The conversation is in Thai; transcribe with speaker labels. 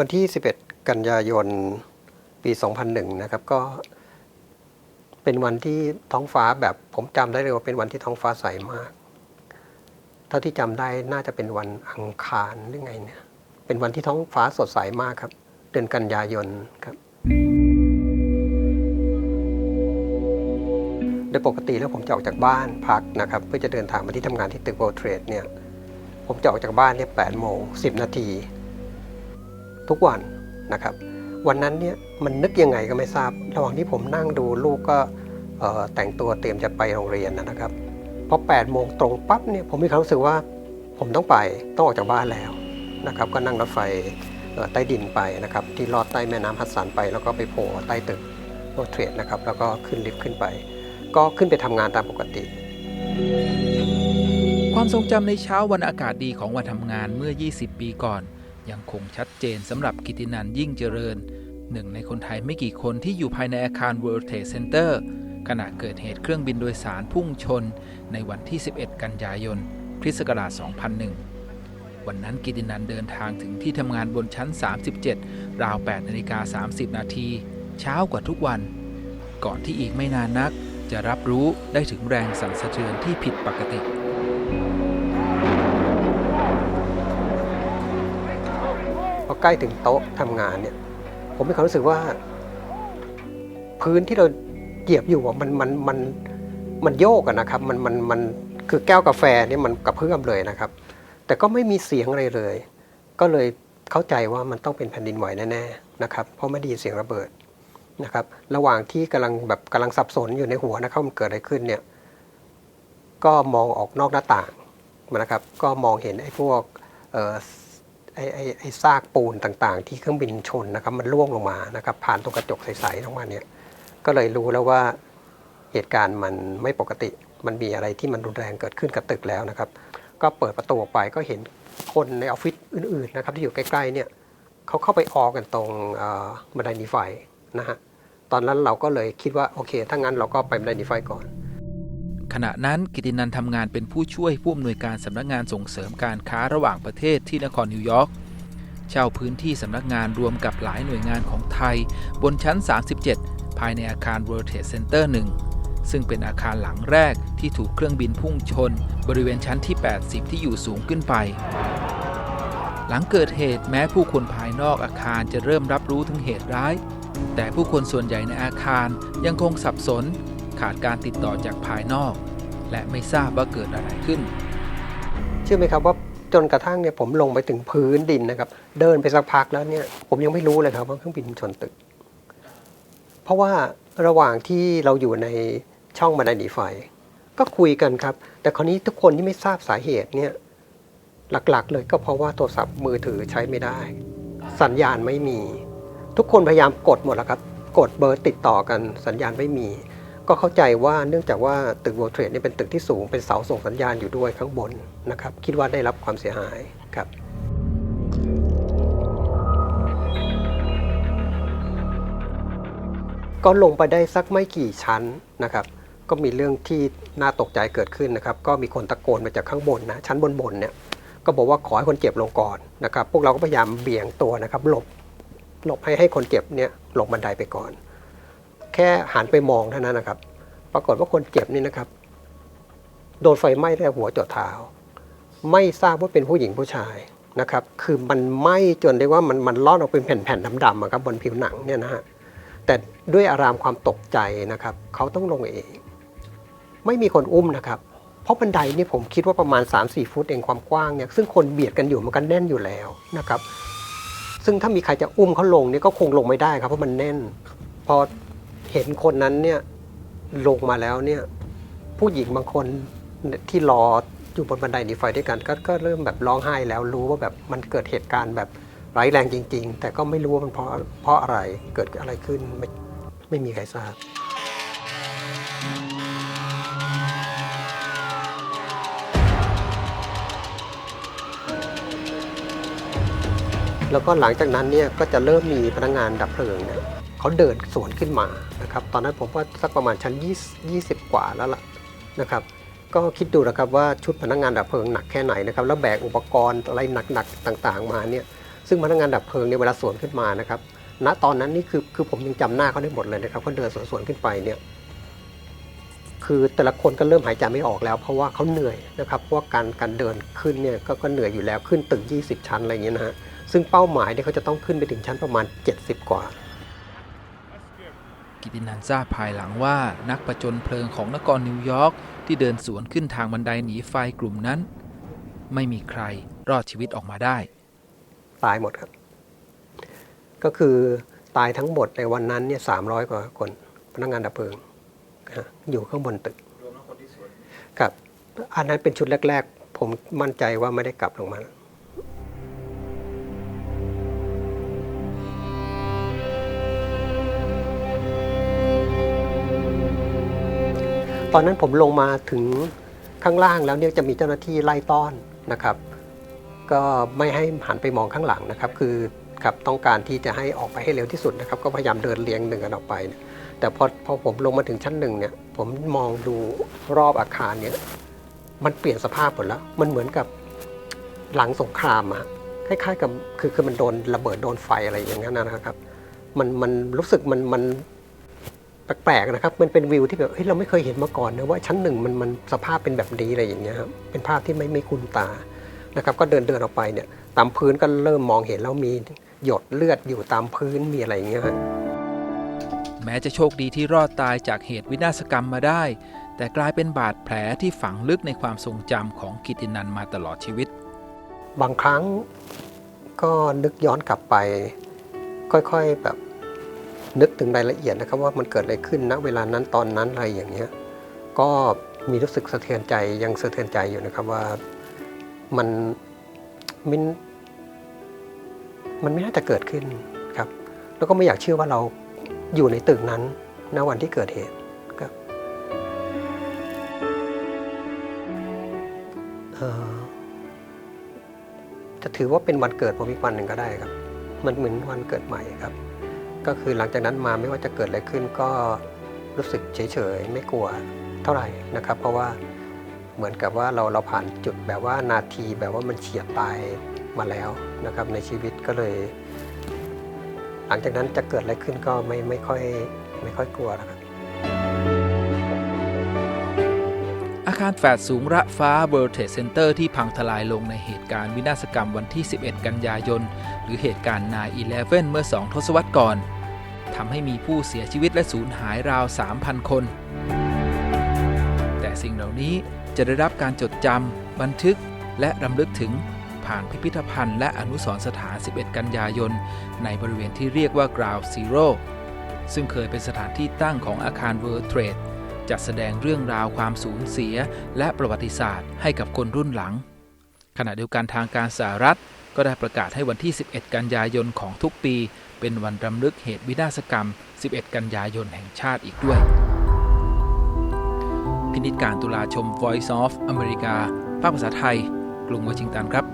Speaker 1: วันที่ 11 กันยายน ปี 2001 นะครับ ก็เป็นวันที่ท้องฟ้าแบบผมจำได้เลยว่าเป็นวันที่ท้องฟ้าใสมาก เท่าที่จำได้น่าจะเป็นวันอังคารหรือไงเนี่ย เป็นวันที่ท้องฟ้าสดใสมากครับ เดือนกันยายนครับโดยปกติแล้วผมจะออกจากบ้านพักนะครับ เพื่อจะเดินทางมาที่ทำงานที่ตึก World Trade เนี่ย ผมจะออกจากบ้านเนี่ย8โมง10นาที ทุกวันนะครับ วันนั้นเนี่ยมันนึกยังไงก็ไม่ทราบ ระหว่างที่ผมนั่งดูลูกก็แต่งตัวเตรียมจะไปโรงเรียนนะครับพอ8โมงตรงปั๊บเนี่ยผมมีความรู้สึกว่าผมต้องไปต้องออกจากบ้านแล้วนะครับ ก็นั่งรถไฟใต้ดินไปนะครับ ที่ลอดใต้แม่น้ำฮัดสันไป แล้วก็ไปโผล่ใต้ตึกโรเทรดนะครับ แล้วก็ขึ้นลิฟต์ขึ้นไป ก็ขึ้นไปทำงานตามปกติ
Speaker 2: ความทรงจำในเช้าวันอากาศดีของวันทำงานเมื่อ 20 ปีก่อน ยังคงชัดเจนสำหรับกิตินันยิ่งเจริญ หนึ่งในคนไทยไม่กี่คนที่อยู่ภายในอาคาร World Trade Center ขณะเกิดเหตุเครื่องบินโดยสารพุ่งชน ในวันที่ 11 กันยายนคริสต์ศักราช 2001 วันนั้นกิตินันเดินทางถึงที่ทำงานบนชั้น 37 ราว 8 นาฬิกา 30 นาที เช้ากว่าทุกวัน ก่อนที่อีกไม่นานนัก จะรับรู้ได้ถึงแรงสั่นสะเทือนที่ผิดปกติ
Speaker 1: ใกล้ถึงโต๊ะทำงานเนี่ย ผมมีความรู้สึกว่า พื้นที่เราเหยียบอยู่อะมันมันมันมันโยกอะนะครับ มันมันมันคือแก้วกาแฟเนี่ยมันกระเพื่อมเลยนะครับ แต่ก็ไม่มีเสียงอะไรเลย ก็เลยเข้าใจว่ามันต้องเป็นแผ่นดินไหวแน่ๆนะครับเพราะไม่ได้ยินเสียงระเบิดนะครับ ระหว่างที่กำลังแบบกำลังสับสนอยู่ในหัวนะครับมันเกิดอะไรขึ้นเนี่ย ก็มองออกนอกหน้าต่างนะครับ ก็มองเห็นไอ้พวกเอ่อ ไอ้ไอ้ไอ้ซากปูนต่างๆ ที่เครื่องบินชนนะครับมันร่วงลงมานะครับผ่านตรงกระจกใสๆลงมาเนี่ยก็เลยรู้แล้วว่าเหตุการณ์มันไม่ปกติมันมีอะไรที่มันรุนแรงเกิดขึ้นกับตึกแล้วนะครับ ก็เปิดประตูออกไปก็เห็นคนในออฟฟิศอื่นๆนะครับที่อยู่ใกล้ๆเนี่ยเขาเข้าไปออกันตรงบันไดหนีไฟนะฮะตอนนั้นเราก็เลยคิดว่าโอเคถ้างั้นเราก็ไปบันไดหนีไฟก่อน
Speaker 2: ขณะนั้นกิตินันทำงานเป็นผู้ช่วยผู้อำนวยการสำนักงานส่งเสริมการค้าระหว่างประเทศที่นครนิวยอร์กเช่าพื้นที่สำนักงานรวมกับหลายหน่วยงานของไทย บนชั้น 37 ภายในอาคาร World Trade Center 1 ซึ่งเป็นอาคารหลังแรกที่ถูกเครื่องบินพุ่งชน บริเวณชั้นที่ 80 ที่อยู่สูงขึ้นไป หลังเกิดเหตุแม้ผู้คนภายนอกอาคารจะเริ่มรับรู้ถึงเหตุร้าย แต่ผู้คนส่วนใหญ่ในอาคารยังคงสับสน ขาดการติดต่อจากภายนอก และไม่ทราบว่าเกิดอะไรขึ้น
Speaker 1: เชื่อไหมครับว่าจนกระทั่งเนี่ยผมลงไปถึงพื้นดินนะครับ เดินไปสักพักแล้วเนี่ยผมยังไม่รู้เลยครับว่าเครื่องบินชนตึก เพราะว่าระหว่างที่เราอยู่ในช่องบันไดหนีไฟ ก็คุยกันครับ แต่คราวนี้ทุกคนที่ไม่ทราบสาเหตุเนี่ยหลักๆ เลยก็เพราะว่าโทรศัพท์มือถือใช้ไม่ได้ สัญญาณไม่มี ทุกคนพยายามกดหมดแล้วครับ กดเบอร์ติดต่อกันสัญญาณไม่มี ก็เข้าใจว่าเนื่องจากว่าตึก World Trade เนี่ยเป็นตึกที่สูงเป็นเสาส่งสัญญาณอยู่ด้วยข้างบนนะครับ คิดว่าได้รับความเสียหายครับก็ลงไปได้สักไม่กี่ชั้นนะครับ ก็มีเรื่องที่น่าตกใจเกิดขึ้นนะครับ ก็มีคนตะโกนมาจากข้างบนนะชั้นบนบนๆเนี่ยก็บอกว่าขอให้คนเจ็บลงก่อนนะครับ พวกเราก็พยายามเบี่ยงตัวนะครับหลบหลบให้ให้คนเจ็บเนี่ยลงบันไดไปก่อน แค่หันไปมองเท่านั้นนะครับ ปรากฏว่าคนเจ็บนี่นะครับ โดนไฟไหม้แต่หัวจดเท้า ไม่ทราบว่าเป็นผู้หญิงผู้ชายนะครับ คือมันไหม้จนได้ว่ามันมันลอดออกเป็นแผ่นๆดำๆอะครับบนผิวหนังเนี่ยนะฮะ แต่ด้วยอารามความตกใจนะครับ เขาต้องลงเอง ไม่มีคนอุ้มนะครับ เพราะบันไดนี่ผมคิดว่าประมาณ 3-4 ฟุตเองความกว้างเนี่ย ซึ่งคนเบียดกันอยู่มันก็แน่นอยู่แล้วนะครับ ซึ่งถ้ามีใครจะอุ้มเขาลงเนี่ยก็คงลงไม่ได้ครับเพราะมันแน่น พอ เห็นคนนั้นเนี่ยลงมาแล้วเนี่ยผู้หญิงบางคนที่รออยู่บนบันไดหนีไฟด้วยกัน ก็ก็เริ่มแบบร้องไห้แล้วรู้ว่าแบบมันเกิดเหตุการณ์แบบร้ายแรงจริง ๆ แต่ก็ไม่รู้ว่ามันเพราะเพราะอะไรเกิดอะไรขึ้นไม่ไม่มีใครทราบแล้วก็หลังจากนั้นเนี่ยก็จะเริ่มมีพนักงานดับเพลิงเนี่ย เขาเดินสวนขึ้นมานะครับ ตอนนั้นผมว่าสักประมาณชั้น 20 กว่าแล้วล่ะนะครับ ก็คิดดูนะครับว่าชุดพนักงานดับเพลิงหนักแค่ไหนนะครับ แล้วแบกอุปกรณ์อะไรหนักๆต่างๆ มาเนี่ยซึ่งพนักงานดับเพลิงเนี่ยเวลาสวนขึ้นมานะครับ ณตอนนั้นนี่คือคือผมยังจำหน้าเขาได้หมดเลยนะครับเขาเดินสวนสวนขึ้นไปเนี่ยคือแต่ละคนก็เริ่มหายใจไม่ออกแล้ว เพราะว่าเขาเหนื่อยนะครับเพราะว่าการการเดินขึ้นเนี่ยก็ก็เหนื่อยอยู่แล้วขึ้นตึก 20 ชั้นอะไรอย่างเงี้ยนะฮะซึ่งเป้าหมายเนี่ยเขาจะต้องขึ้นไปถึงชั้นประมาณ 70 กว่า
Speaker 2: กิตินันทราบภายหลังว่านักประจนเพลิงของนครนิวยอร์กที่เดินสวนขึ้นทางบันไดหนีไฟกลุ่มนั้น ไม่มีใครรอดชีวิตออกมาได้
Speaker 1: ตายหมดครับ ก็คือตายทั้งหมดในวันนั้นเนี่ยสามร้อยกว่าคนพนักงานดับเพลิงนะฮะอยู่ข้างบนตึกครับอันนั้นเป็นชุดแรก ๆ ผมมั่นใจว่าไม่ได้กลับลงมา ตอนนั้นผมลงมาถึงข้างล่างแล้วเนี่ยจะมีเจ้าหน้าที่ไล่ต้อนนะครับ ก็ไม่ให้หันไปมองข้างหลังนะครับ คือครับต้องการที่จะให้ออกไปให้เร็วที่สุดนะครับ ก็พยายามเดินเลียงหนึ่งกันออกไปเนี่ยแต่พอพอผมลงมาถึงชั้นหนึ่งเนี่ย ผมมองดูรอบอาคารเนี่ย มันเปลี่ยนสภาพหมดแล้ว มันเหมือนกับหลังสงครามอะคล้ายๆกับคือคือมันโดนระเบิดโดนไฟอะไรอย่างนั้นนะครับ มันมันรู้สึกมันมัน แปลกๆนะครับ มันเป็นวิวที่แบบเฮ้ยเราไม่เคยเห็นมาก่อนนะว่าชั้นหนึ่งมันมันสภาพเป็นแบบนี้อะไรอย่างเงี้ยครับเป็นภาพที่ไม่ไม่คุ้นตานะครับก็เดินเดินออกไปเนี่ยตามพื้นก็เริ่มมองเห็นแล้วมีหยดเลือดอยู่ตามพื้นมีอะไรอย่างเงี้ยฮะ
Speaker 2: แม้จะโชคดีที่รอดตายจากเหตุวินาศกรรมมาได้ แต่กลายเป็นบาดแผลที่ฝังลึกในความทรงจำของกิตินันมาตลอดชีวิต
Speaker 1: บางครั้งก็นึกย้อนกลับไป ค่อยๆแบบ นึกถึงรายละเอียดนะครับว่ามันเกิดอะไรขึ้นณเวลานั้นตอนนั้นอะไรอย่างเงี้ยก็มีรู้สึกสะเทือนใจยังสะเทือนใจอยู่นะครับว่ามันมันมันไม่น่าจะเกิดขึ้นครับ แล้วก็ไม่อยากเชื่อว่าเราอยู่ในตึกนั้นณวันที่เกิดเหตุครับจะถือว่าเป็นวันเกิดผมอีกวันหนึ่งก็ได้ครับ มันเหมือนวันเกิดใหม่ครับ ก็คือหลังจากนั้นมาไม่ว่าจะเกิดอะไรขึ้นก็รู้สึกเฉยๆ ไม่กลัวเท่าไหร่นะครับ เพราะว่าเหมือนกับว่าเราเราผ่านจุดแบบว่านาทีแบบว่ามันเฉียดตายมาแล้วนะครับในชีวิตก็เลย หลังจากนั้นจะเกิดอะไรขึ้นก็ไม่ไม่ค่อยไม่ค่อยกลัวนะครับ
Speaker 2: อาคารแฝดสูงระฟ้า World Trade Center ที่พังทลายลงในเหตุการณ์วินาศกรรมวันที่ 11 กันยายน หรือเหตุการณ์9-11 เมื่อ 2 ทศวรรษก่อนทำให้มีผู้เสียชีวิตและสูญหายราว 3,000 คน แต่สิ่งเหล่านี้จะได้รับการจดจำบันทึกและรำลึกถึงผ่านพิพิธภัณฑ์และอนุสรสถาน 11 กันยายน ในบริเวณที่เรียกว่า Ground Zero ซึ่งเคยเป็นสถานที่ตั้งของอาคาร World Trade จัดแสดงเรื่องราวความสูญเสีย และประวัติศาสตร์ให้กับคนรุ่นหลัง ขณะเดียวกันทางการสหรัฐ ก็ได้ประกาศให้วันที่ 11 กันยายนของทุกปี เป็นวันรำลึกเหตุวินาศกรรม 11 กันยายนแห่งชาติอีกด้วย พินิจการตุลาชม Voice of America ภาคภาษาไทย กรุงวอชิงตันครับ